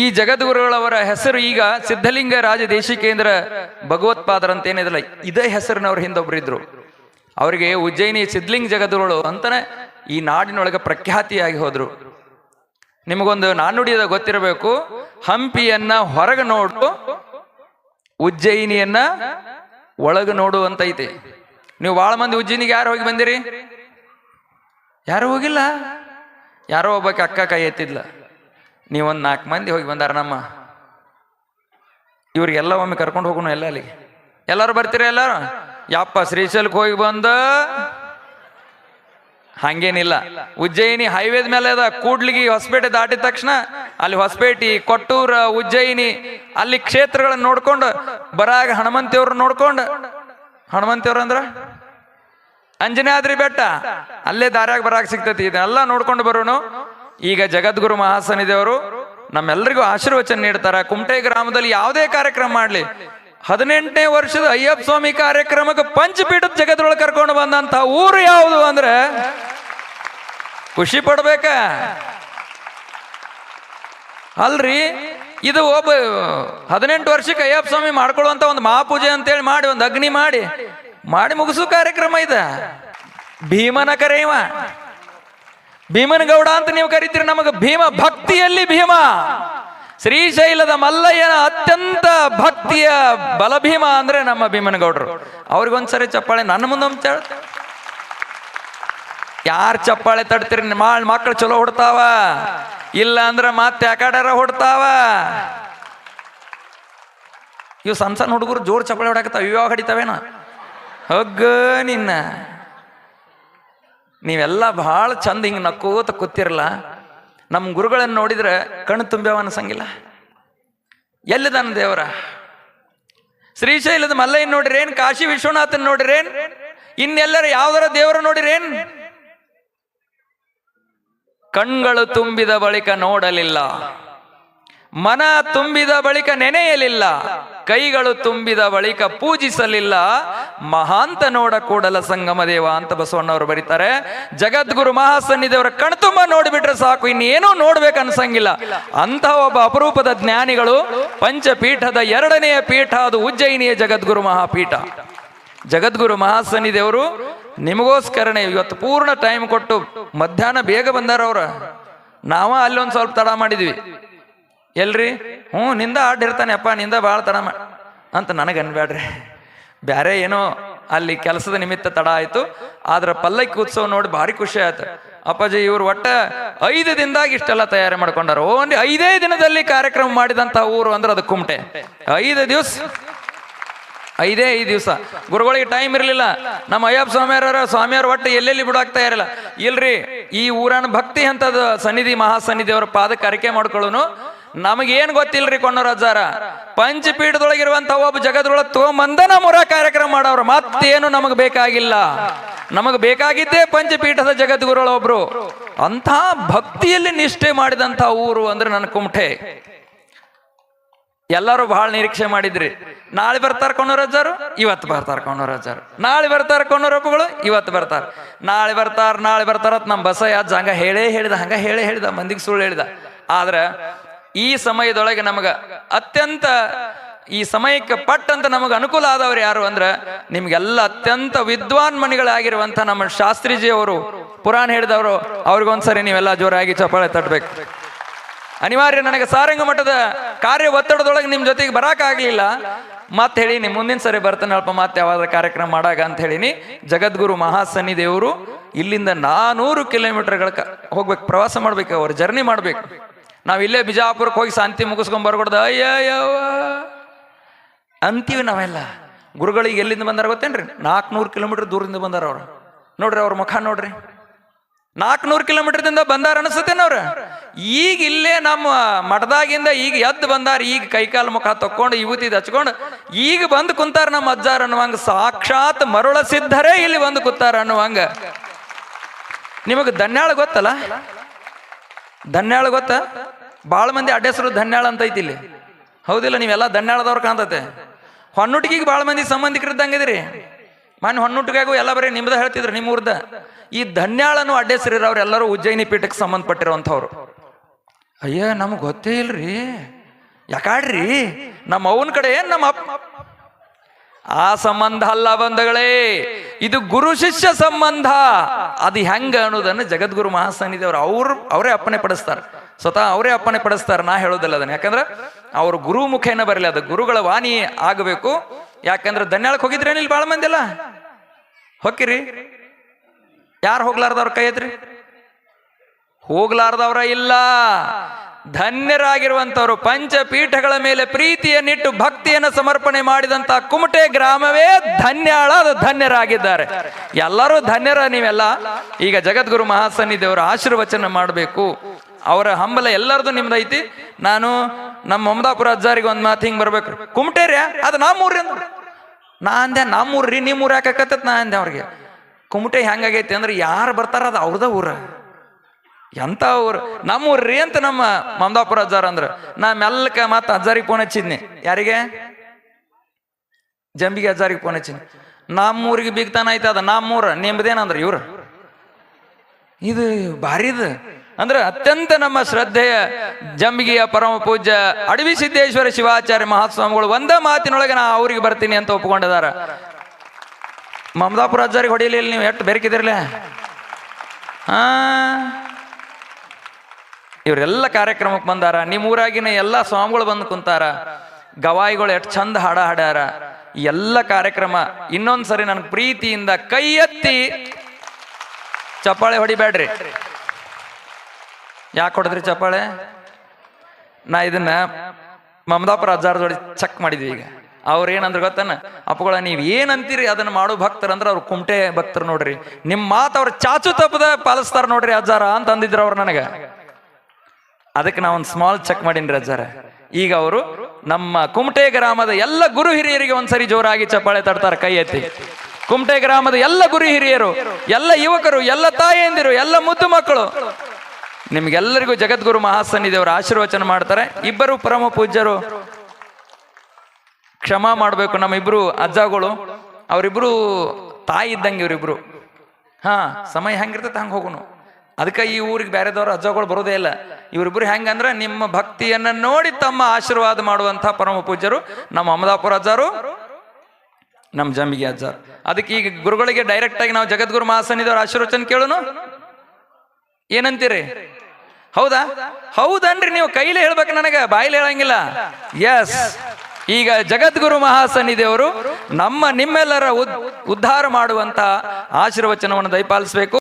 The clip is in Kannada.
ಈ ಜಗದ್ಗುರುಗಳವರ ಹೆಸರು ಈಗ ಸಿದ್ಧಲಿಂಗ ರಾಜ ದೇಶಿಕೇಂದ್ರ ಭಗವತ್ಪಾದರ ಅಂತ ಏನಿದಲ್ಲ, ಇದೇ ಹೆಸರಿನವ್ರ ಹಿಂದೊಬ್ರು ಇದ್ರು. ಅವರಿಗೆ ಉಜ್ಜಯಿನಿ ಸಿದ್ಧಲಿಂಗ ಜಗದ್ಗುರುಗಳು ಅಂತಾನೆ ಈ ನಾಡಿನೊಳಗೆ ಪ್ರಖ್ಯಾತಿಯಾಗಿ ಹೋದ್ರು. ನಿಮಗೊಂದು ನಾನುಡಿಯದ ಗೊತ್ತಿರಬೇಕು, ಹಂಪಿಯನ್ನ ಹೊರಗೆ ನೋಡು, ಉಜ್ಜಯಿನಿಯನ್ನ ಒಳಗೆ ನೋಡು ಅಂತ ಐತಿ ನೀವು ಭಾಳ ಮಂದಿ ಉಜ್ಜಯಿನಿಗೆ ಯಾರು ಹೋಗಿ ಬಂದಿರಿ? ಯಾರು ಹೋಗಿಲ್ಲ? ಯಾರೋ ಒಬ್ಬಕ್ಕೆ ಅಕ್ಕ ಕೈ ಎತ್ತಿದ್ಲ. ನೀವೊಂದು ನಾಲ್ಕು ಮಂದಿ ಹೋಗಿ ಬಂದಾರ ನಮ್ಮ. ಇವ್ರಿಗೆಲ್ಲ ಒಮ್ಮೆ ಕರ್ಕೊಂಡು ಹೋಗೋಣ ಎಲ್ಲ ಅಲ್ಲಿಗೆ. ಎಲ್ಲರೂ ಬರ್ತೀರ ಎಲ್ಲರೂ? ಯಪ್ಪ ಶ್ರೀಶೈಲಕ್ಕೆ ಹೋಗಿ ಬಂದ. ಹಂಗೇನಿಲ್ಲ. ಉಜ್ಜಯಿನಿ ಹೈವೇದ ಮೇಲೆ ಅದ, ಕೂಡ್ಲಿಗಿ ಹೊಸಪೇಟೆ ದಾಟಿದ ತಕ್ಷಣ ಅಲ್ಲಿ ಹೊಸಪೇಟೆ, ಕೊಟ್ಟೂರ, ಉಜ್ಜಯಿನಿ, ಅಲ್ಲಿ ಕ್ಷೇತ್ರಗಳನ್ನ ನೋಡ್ಕೊಂಡು, ಬರಾಗ ಹನುಮಂತೇವ್ರ ನೋಡ್ಕೊಂಡು. ಹನುಮಂತೇವ್ರ ಅಂದ್ರ? ಅಂಜನಾದ್ರಿ ಬೆಟ್ಟ. ಅಲ್ಲೇ ದಾರ್ಯಾಗ ಬರಾಗ ಸಿಗ್ತೈತಿ. ಇದೆಲ್ಲ ನೋಡ್ಕೊಂಡು ಬರೋನು. ಈಗ ಜಗದ್ಗುರು ಮಹಾಸನಿದೇವರು ನಮ್ಮೆಲ್ಲರಿಗೂ ಆಶೀರ್ವಚನ ನೀಡ್ತಾರ. ಕುಮಟೆ ಗ್ರಾಮದಲ್ಲಿ ಯಾವುದೇ ಕಾರ್ಯಕ್ರಮ ಮಾಡ್ಲಿ. ಹದಿನೆಂಟನೇ ವರ್ಷದ ಅಯ್ಯಪ್ಪ ಸ್ವಾಮಿ ಕಾರ್ಯಕ್ರಮಕ್ಕೆ ಪಂಚಪೀಠದ ಜಗದ್ರೊಳಗೆ ಕರ್ಕೊಂಡು ಬಂದಂತ ಊರು ಯಾವುದು ಅಂದ್ರೆ ಖುಷಿ ಪಡ್ಬೇಕ. ಅಲ್ರಿ, ಇದು ಒಬ್ಬ ಹದಿನೆಂಟು ವರ್ಷಕ್ಕೆ ಅಯ್ಯಪ್ಪ ಸ್ವಾಮಿ ಮಾಡ್ಕೊಳ್ಳುವಂತ ಒಂದು ಮಹಾಪೂಜೆ ಅಂತೇಳಿ ಮಾಡಿ, ಒಂದು ಅಗ್ನಿ ಮಾಡಿ ಮಾಡಿ ಮುಗಿಸು ಕಾರ್ಯಕ್ರಮ ಇದ. ಭೀಮನ ಕರೆಯವ. ಭೀಮನ ಗೌಡ ಅಂತ ನೀವು ಕರಿತೀರಿ, ನಮಗೆ ಭೀಮ ಭಕ್ತಿಯಲ್ಲಿ ಭೀಮ. ಶ್ರೀಶೈಲದ ಮಲ್ಲಯ್ಯನ ಅತ್ಯಂತ ಭಕ್ತಿಯ ಬಲಭೀಮ ಅಂದ್ರೆ ನಮ್ಮ ಭೀಮನಗೌಡರು. ಅವ್ರಿಗೊಂದ್ಸರಿ ಚಪ್ಪಾಳೆ ನನ್ನ ಮುಂದೆ ಯಾರ ಚಪ್ಪಾಳೆ ತಡ್ತೀರಿ ಮಾಳ್ ಮಕ್ಳು ಚಲೋ ಹೊಡ್ತಾವ? ಇಲ್ಲ ಅಂದ್ರೆ ಮತ್ತೆ ಯಾಕಡ್ಯಾರ ಹೊಡ್ತಾವ? ಇವು ಸಣ್ಣ ಸಣ್ಣ ಹುಡುಗರು ಜೋರು ಚಪ್ಪಾಳೆ ಹೊಡಕತ್ತಾವ ಇವಾಗ ಹಡಿತಾವೇನ? ಹಗ್ಗ ನಿನ್ನ. ನೀವೆಲ್ಲ ಬಹಳ ಚಂದ ಹಿಂಗೆ ನಕ್ಕೋತ ಕೂತಿರಲ್ಲ ನಮ್ಮ ಗುರುಗಳನ್ನು ನೋಡಿದ್ರೆ ಕಣ್ಣು ತುಂಬ್ಯಾವ ಅನ್ಸಂಗಿಲ್ಲ ಎಲ್ಲಿದಾನ ದೇವರ? ಶ್ರೀಶೈಲದ ಮಲ್ಲಯ್ಯನ ನೋಡಿರೇನ್? ಕಾಶಿ ವಿಶ್ವನಾಥನ್ ನೋಡಿರೇನ್? ಇನ್ನೆಲ್ಲರ ಯಾವ್ದಾರ ದೇವರ ನೋಡಿರೇನ್? ಕಣ್ಗಳು ತುಂಬಿದ ಬಳಿಕ ನೋಡಲಿಲ್ಲ. ಮನ ತುಂಬಿದ ಬಳಿಕ ನೆನೆಯಲಿಲ್ಲ. ಕೈಗಳು ತುಂಬಿದ ಬಳಿಕ ಪೂಜಿಸಲಿಲ್ಲ. ಮಹಾಂತ ನೋಡ ಕೂಡಲ ಸಂಗಮ ದೇವ ಅಂತ ಬಸವಣ್ಣವರು ಬರೀತಾರೆ. ಜಗದ್ಗುರು ಮಹಾಸನ್ನಿದೇವರ ಕಣ್ತುಂಬ ನೋಡಿಬಿಟ್ರೆ ಸಾಕು, ಇನ್ನೇನೂ ನೋಡ್ಬೇಕು ಅನ್ಸಂಗಿಲ್ಲ. ಅಂತಹ ಒಬ್ಬ ಅಪರೂಪದ ಜ್ಞಾನಿಗಳು ಪಂಚಪೀಠದ ಎರಡನೆಯ ಪೀಠ, ಅದು ಉಜ್ಜಯಿನಿಯ ಜಗದ್ಗುರು ಮಹಾಪೀಠ. ಜಗದ್ಗುರು ಮಹಾಸನ್ನಿದೇವರು ನಿಮಗೋಸ್ಕರನೇ ಇವತ್ತು ಪೂರ್ಣ ಟೈಮ್ ಕೊಟ್ಟು ಮಧ್ಯಾಹ್ನ ಬೇಗ ಬಂದಾರ ಅವ್ರ ನಾವ ಅಲ್ಲಿ ಒಂದ್ ಸ್ವಲ್ಪ ತಡ ಮಾಡಿದ್ವಿ. ಎಲ್ರಿ? ಹ್ಞೂ, ನಿಂದ ಆಡಿರ್ತಾನೆ, ಅಪ್ಪ, ನಿಂದ ಭಾಳ ತಡ ಅಂತ ನನಗೆ ಅನ್ಬೇಡ್ರಿ ಬ್ಯಾರೆ ಏನೋ ಅಲ್ಲಿ ಕೆಲಸದ ನಿಮಿತ್ತ ತಡ ಆಯಿತು, ಆದ್ರೆ ಪಲ್ಲಕ್ಕಿ ಉತ್ಸವ ನೋಡಿ ಭಾರಿ ಖುಷಿ ಆಯ್ತು. ಅಪ್ಪಾಜಿ, ಇವ್ರು ಒಟ್ಟ ಐದು ದಿನದಾಗ ಇಷ್ಟೆಲ್ಲ ತಯಾರಿ ಮಾಡ್ಕೊಂಡಾರ. ಓನ್ಲಿ ಐದೇ ದಿನದಲ್ಲಿ ಕಾರ್ಯಕ್ರಮ ಮಾಡಿದಂತ ಊರು ಅಂದ್ರೆ ಅದು ಕುಮಟೆ. ಐದು ದಿವಸ. ಐದೇ, ಐದು ದಿವಸ. ಗುರುಗಳಿಗೆ ಟೈಮ್ ಇರಲಿಲ್ಲ. ನಮ್ಮ ಅಯ್ಯಪ್ಪ ಸ್ವಾಮಿಯರ ಸ್ವಾಮಿಯವ್ರ ಒಟ್ಟು ಎಲ್ಲೆಲ್ಲಿ ಬಿಡಾಕ್ತಾ ಇರಲ್ಲ ಇಲ್ರಿ, ಈ ಊರನ ಭಕ್ತಿ ಅಂತದ ಸನ್ನಿಧಿ, ಮಹಾಸನ್ನಿಧಿ ಅವರ ಪಾದಕ್ಕೆ ಅರಿಕೆ ಮಾಡ್ಕೊಳ್ಳೋನು ನಮಗೇನ್ ಗೊತ್ತಿಲ್ರಿ ಕೊಣ್ಣರಾಜಾರ ಅಜ್ಜಾರ? ಒಬ್ಬ ಜಗದ್ರೊಳಗೆ ತಗೊಂಬಂದನ ಮುರ ಕಾರ್ಯಕ್ರಮ ಮಾಡವ್ರ ಮತ್ತೇನು ನಮಗೆ ಬೇಕಾಗಿಲ್ಲ. ನಮಗೆ ಬೇಕಾಗಿದ್ದೇ ಪಂಚಪೀಠದ ಜಗದ್ಗುರುಗಳು ಒಬ್ರು. ಅಂಥ ಭಕ್ತಿಯಲ್ಲಿ ನಿಷ್ಠೆ ಮಾಡಿದಂತ ಊರು ಅಂದ್ರೆ ನನ್ನ ಕುಮಠೆ. ಎಲ್ಲರೂ ಬಹಳ ನಿರೀಕ್ಷೆ ಮಾಡಿದ್ರಿ. ನಾಳೆ ಬರ್ತಾರ ಕೊಂಡರಜ್ಜಾರು ಇವತ್ತು ಬರ್ತಾರ ಕೊಂಡರಜ್ಜಾರು ನಾಳೆ ಬರ್ತಾರ ಕೊಂಡರಪ್ಪಗಳು ಇವತ್ತು ಬರ್ತಾರ. ನಾಳೆ ಬರ್ತಾರ ನಾಳೆ ಬರ್ತಾರ ಅಂತ ನಮ್ಮ ಬಸಯ್ಯ ಅಜ್ಜ, ಹಂಗ ಹೇಳೇ ಹೇಳಿದ, ಹಂಗ ಹೇಳೇ ಹೇಳಿದ, ಮಂದಿಗೆ ಸುಳ್ಳು ಹೇಳಿದ. ಆದ್ರ ಈ ಸಮಯದೊಳಗೆ ನಮಗೆ ಅತ್ಯಂತ ಈ ಸಮಯಕ್ಕೆ ಪಟ್ಟಂತ ನಮಗೆ ಅನುಕೂಲ ಆದವ್ರು ಯಾರು ಅಂದ್ರೆ ನಿಮ್ಗೆಲ್ಲ ಅತ್ಯಂತ ವಿದ್ವಾನ್ ಮಣಿಗಳಾಗಿರುವಂತ ನಮ್ಮ ಶಾಸ್ತ್ರೀಜಿ ಅವರು ಪುರಾಣ ಹೇಳಿದವರು ಅವ್ರಿಗೊಂದ್ಸರಿ ನೀವೆಲ್ಲ ಜೋರಾಗಿ ಚಪ್ಪಾಳೆ ತಟ್ಟಬೇಕು ಅನಿವಾರ್ಯ ನನಗೆ ಸಾರಂಗ ಮಠದ ಕಾರ್ಯ ಒತ್ತಡದೊಳಗೆ ನಿಮ್ಮ ಜೊತೆಗೆ ಬರಾಕ್ ಆಗ್ಲಿಲ್ಲ. ಮತ್ತೆ ಹೇಳೀನಿ ಮುಂದಿನ ಸರಿ ಬರ್ತಾನೆ, ಅಲ್ಪ ಮತ್ತೆ ಯಾವಾಗ ಕಾರ್ಯಕ್ರಮ ಮಾಡಾಗ ಅಂತ ಹೇಳಿನಿ. ಜಗದ್ಗುರು ಮಹಾಸನ್ನಿ ದೇವರು, ಇಲ್ಲಿಂದ ನಾನೂರು ಕಿಲೋಮೀಟರ್ಗಳ ಹೋಗ್ಬೇಕು, ಪ್ರವಾಸ ಮಾಡ್ಬೇಕು, ಅವ್ರು ಜರ್ನಿ ಮಾಡ್ಬೇಕು. ನಾವ್ ಇಲ್ಲೇ ಬಿಜಾಪುರಕ್ಕೆ ಹೋಗಿ ಶಾಂತಿ ಮುಗಿಸ್ಕೊಂಡ್ ಬರ್ಕೊಡ್ದ ಅಯ್ಯವ ಅಂತೀವಿ ನಾವೆಲ್ಲ. ಗುರುಗಳಿಗೆ ಎಲ್ಲಿಂದ ಬಂದಾರ ಗೊತ್ತೇನ್ರಿ? ನಾಲ್ಕುನೂರು ಕಿಲೋಮೀಟರ್ ದೂರದಿಂದ ಬಂದಾರ ಅವ್ರು. ನೋಡ್ರಿ ಅವ್ರ ಮುಖ ನೋಡ್ರಿ. ನಾಲ್ಕುನೂರು ಕಿಲೋಮೀಟರ್ದಿಂದ ಬಂದಾರ ಅನಿಸುತ್ತೇನವ್ರು ಈಗ ಇಲ್ಲೇ ನಮ್ಮ ಮಠದಾಗಿಂದ ಈಗ ಎದ್ದು ಬಂದಾರ, ಈಗ ಕೈಕಾಲು ಮುಖ ತಕ್ಕೊಂಡು, ಯುವತಿ ಹಚ್ಕೊಂಡು, ಈಗ ಬಂದು ಕುಂತಾರ ನಮ್ಮ ಅಜ್ಜಾರ ಅನ್ನುವಂಗ. ಸಾಕ್ಷಾತ್ ಮರುಳ ಸಿದ್ಧರೇ ಇಲ್ಲಿ ಬಂದು ಕುಂತಾರ ಅನ್ನುವಂಗ. ನಿಮಗೆ ಧನ್ಯಾಳ ಗೊತ್ತಲ್ಲ? ಧನ್ಯಾಳ ಗೊತ್ತ? ಭಾಳ ಮಂದಿ ಅಡ್ಡೆಸರು ಧನ್ಯಾಳ ಅಂತ ಐತಿ ಇಲ್ಲಿ. ಹೌದಿಲ್ಲ, ನೀವೆಲ್ಲ ಧನ್ಯಾಳದವ್ರು ಕಾಣ್ತತೆ. ಹೊನ್ನುಟ್ಟಿಗೆ ಭಾಳ ಮಂದಿ ಸಂಬಂಧಿಕರಿದ್ದಂಗಿದ್ರಿ. ಮನೆ ಹೊನ್ನುಟಿಗಾಗೂ ಎಲ್ಲ ಬರೀ ನಿಮ್ದು ಹೇಳ್ತಿದ್ರು ನಿಮ್ಮ ಊರ್ದ ಈ ಧನ್ಯಾಳನು ಅಡ್ಡೆಸರಿ ಎಲ್ಲರೂ ಉಜ್ಜಯಿನಿ ಪೀಠಕ್ಕೆ ಸಂಬಂಧಪಟ್ಟಿರುವಂಥವ್ರು. ಅಯ್ಯ, ನಮ್ಗೆ ಗೊತ್ತೇ ಇಲ್ರಿ. ಯಾಕಾಡ್ರಿ? ನಮ್ಮ ಅವನ ಕಡೆ ಏನು ನಮ್ಮ ಅಪ್ಪ? ಆ ಸಂಬಂಧ ಅಲ್ಲ ಬಂಧಗಳೇ. ಇದು ಗುರು ಶಿಷ್ಯ ಸಂಬಂಧ. ಅದು ಹೆಂಗ ಅನ್ನೋದನ್ನು ಜಗದ್ಗುರು ಮಹಾಸನ್ನಿಧಿಯವರು ಅವ್ರು ಅವರೇ ಅಪ್ಪಣೆ ಪಡಿಸ್ತಾರೆ. ಸ್ವತಃ ಅವರೇ ಅಪ್ಪಣೆ ಪಡಿಸ್ತಾರೆ, ನಾ ಹೇಳೋದಿಲ್ಲ ಅದನ್ನು. ಯಾಕಂದ್ರೆ ಅವರು ಗುರು ಮುಖೇನ ಬರಲಿ, ಅದು ಗುರುಗಳ ವಾಣಿ ಆಗಬೇಕು. ಯಾಕಂದ್ರೆ ಧನ್ಯಾಳಕ್ಕೆ ಹೋಗಿದ್ರೇನಿಲ್ಲ ಇಲ್ಲಿ ಭಾಳ ಮಂದಿ ಅಲ್ಲ. ಹೊಕ್ಕಿರಿ ಯಾರು ಹೋಗ್ಲಾರ್ದವ್ರ ಕೈ ಎತ್ರಿ? ಹೋಗ್ಲಾರ್ದವ್ರ ಇಲ್ಲ. ಧನ್ಯರಾಗಿರುವಂತವರು ಪಂಚಪೀಠಗಳ ಮೇಲೆ ಪ್ರೀತಿಯನ್ನಿಟ್ಟು ಭಕ್ತಿಯನ್ನು ಸಮರ್ಪಣೆ ಮಾಡಿದಂತ ಕುಮಟೆ ಗ್ರಾಮವೇ ಧನ್ಯಾಳ, ಅದು ಧನ್ಯರಾಗಿದ್ದಾರೆ. ಎಲ್ಲರೂ ಧನ್ಯರ ನೀವೆಲ್ಲ. ಈಗ ಜಗದ್ಗುರು ಮಹಾಸನ್ನಿಧಿಯವರ ಆಶೀರ್ವಚನ ಮಾಡಬೇಕು. ಅವರ ಹಂಬಲ ಎಲ್ಲರದು ನಿಮ್ದೈತಿ ನಾನು ನಮ್ಮ ಮಮದಾಪುರ ಅಜ್ಜಾರಿಗೆ ಒಂದ್ ಮಾತು ಹಿಂಗ್ ಬರ್ಬೇಕು. ಕುಮಟೇರ್ಯಾ ಅದು ನಮ್ಮೂರಿ ಅಂದ್ರೆ. ನಾ ಅಂದೆ ನಮ್ಮೂರ್ರಿ ನಿಮ್ಮ ಊರು ಯಾಕತ್ತತ್ ನಾ ಅಂದೆ ಅವ್ರಿಗೆ. ಕುಮಟೆ ಹೆಂಗಾಗೈತಿ ಅಂದ್ರೆ ಯಾರು ಬರ್ತಾರ ಅದು ಅವ್ರದ ಊರ. ಎಂತ ಊರು? ನಮ್ಮ ಊರ್ರಿ ಅಂತ ನಮ್ಮ ಮಮದಾಪುರ ಅಜ್ಜಾರ ಅಂದ್ರೆ. ನಾ ಮೆಲ್ಲಕ ಮತ್ತೆ ಅಜ್ಜಾರಿಗೆ ಫೋನ್ ಹಚ್ಚಿದ್ನಿ. ಯಾರಿಗೆ? ಜಂಬಿಗೆ ಅಜ್ಜಾರಿಗೆ ಫೋನ್ ಹಚ್ಚಿನಿ. ನಮ್ಮೂರಿಗೆ ಬಿಗ್ತಾನ ಐತೆ ಅದ ನಮ್ಮೂರ ನಿಮ್ದೇನಂದ್ರೆ ಇವ್ರು? ಇದು ಭಾರಿದು ಅಂದ್ರೆ ಅತ್ಯಂತ ನಮ್ಮ ಶ್ರದ್ಧೆಯ ಜಂಬಿಗೆಯ ಪರಮ ಪೂಜ್ಯ ಅಡವಿ ಸಿದ್ದೇಶ್ವರ ಶಿವಾಚಾರ್ಯ ಮಹಾಸ್ವಾಮಿಗಳು ಒಂದೇ ಮಾತಿನೊಳಗೆ ನಾ ಅವ್ರಿಗೆ ಬರ್ತೀನಿ ಅಂತ ಒಪ್ಕೊಂಡಿದಾರ ಮಮದಾಪುರ ಅಜ್ಜಾರಿಗೆ ಹೊಡಿಲಿಲ್ಲ ನೀವು, ಎಷ್ಟು ಬೆರಕಿದಿರಲ್ಲ ಹಾ? ಇವರೆಲ್ಲ ಕಾರ್ಯಕ್ರಮಕ್ಕೆ ಬಂದಾರ ನಿಮ್ಮ ಊರಾಗಿನ ಎಲ್ಲ ಸ್ವಾಮಿಗಳು ಬಂದು ಕುಂತಾರ, ಗವಾಯಿಗಳು ಎಷ್ಟು ಚಂದ ಹಾಡ ಹಾಡ್ಯಾರ ಎಲ್ಲ ಕಾರ್ಯಕ್ರಮ ಇನ್ನೊಂದ್ಸರಿ ನನ್ಗೆ ಪ್ರೀತಿಯಿಂದ ಕೈ ಎತ್ತಿ ಚಪ್ಪಾಳೆ ಹೊಡಿಬೇಡ್ರಿ. ಯಾಕೆ ಹೊಡೆದ್ರಿ ಚಪ್ಪಾಳೆ? ನಾ ಇದನ್ನ ಮಮದಾಪುರ ಅಜ್ಜಾರ ಜೋಡಿ ಚೆಕ್ ಮಾಡಿದ್ವಿ ಈಗ. ಅವ್ರ ಏನಂದ್ರೆ ಗೊತ್ತನ? ಅಪ್ಪಗಳ, ನೀವು ಏನಂತೀರಿ? ಅದನ್ನ ಮಾಡೋ ಭಕ್ತರು ಅಂದ್ರೆ ಅವ್ರು ಕುಮಟೆ ಭಕ್ತರು ನೋಡ್ರಿ. ನಿಮ್ಮ ಮಾತು ಅವ್ರ ಚಾಚು ತಪ್ಪದ ಪಾಲಿಸ್ತಾರ ನೋಡ್ರಿ ಅಜ್ಜಾರ ಅಂತ ಅಂದಿದ್ರು ಅವ್ರು ನನಗೆ. ಅದಕ್ಕೆ ನಾ ಒಂದು ಸ್ಮಾಲ್ ಚೆಕ್ ಮಾಡೀನಿ ಅಜ್ಜಾರ. ಈಗ ಅವರು ನಮ್ಮ ಕುಮಟೆ ಗ್ರಾಮದ ಎಲ್ಲ ಗುರು ಹಿರಿಯರಿಗೆ ಒಂದ್ಸರಿ ಜೋರಾಗಿ ಚಪ್ಪಾಳೆ ತಡ್ತಾರೆ ಕೈ ಎತ್ತಿ. ಕುಮಟೆ ಗ್ರಾಮದ ಎಲ್ಲ ಗುರು ಹಿರಿಯರು, ಎಲ್ಲ ಯುವಕರು, ಎಲ್ಲ ತಾಯಂದಿರು, ಎಲ್ಲ ಮುದ್ದು ಮಕ್ಕಳು ನಿಮ್ಗೆಲ್ಲರಿಗೂ ಜಗದ್ಗುರು ಮಹಾಸನ್ನಿಧಿಯವರು ಆಶೀರ್ವಚನ ಮಾಡ್ತಾರೆ. ಇಬ್ಬರು ಪರಮ ಪೂಜ್ಯರು ಕ್ಷಮ ಮಾಡಬೇಕು ನಮ್ಮ ಇಬ್ರು ಅಜ್ಜಗಳು. ಅವರಿಬ್ರು ತಾಯಿ ಇದ್ದಂಗೆ ಇವರಿಬ್ರು. ಹಾ, ಸಮಯ ಹೆಂಗಿರ್ತೈತೆ ಹಂಗೆ ಹೋಗೋಣ ಅದಕ್ಕೆ ಈ ಊರಿಗೆ ಬೇರೆದವ್ರು ಅಜ್ಜಗಳು ಬರೋದೇ ಇಲ್ಲ. ಇವರಿಬ್ರು ಹೆಂಗಂದ್ರೆ ನಿಮ್ಮ ಭಕ್ತಿಯನ್ನ ನೋಡಿ ತಮ್ಮ ಆಶೀರ್ವಾದ ಮಾಡುವಂಥ ಪರಮ ಪೂಜ್ಯರು. ನಮ್ಮ ಅಮದಾಪುರ ಅಜ್ಜಾರು, ನಮ್ಮ ಜಮಿಗೆ ಅಜ್ಜಾರು. ಅದಕ್ಕೆ ಈಗ ಗುರುಗಳಿಗೆ ಡೈರೆಕ್ಟ್ ಆಗಿ ನಾವು ಜಗದ್ಗುರು ಮಹಾಸನ್ನಿಧವ್ರ ಆಶೀರ್ವಚನ ಕೇಳೋನು. ಏನಂತೀರಿ? ಹೌದಾ? ಹೌದನ್ರಿ, ನೀವು ಕೈಲಿ ಹೇಳ್ಬೇಕು ನನಗೆ ಬಾಯಿಲಿ ಹೇಳಂಗಿಲ್ಲ. ಎಸ್ ಈಗ ಜಗದ್ಗುರು ಮಹಾಸನ್ನಿದೇವರು ನಮ್ಮ ನಿಮ್ಮೆಲ್ಲರ ಉದ್- ಉದ್ಧಾರ ಮಾಡುವಂತ ಆಶೀರ್ವಚನವನ್ನು ದಯಪಾಲಿಸಬೇಕು.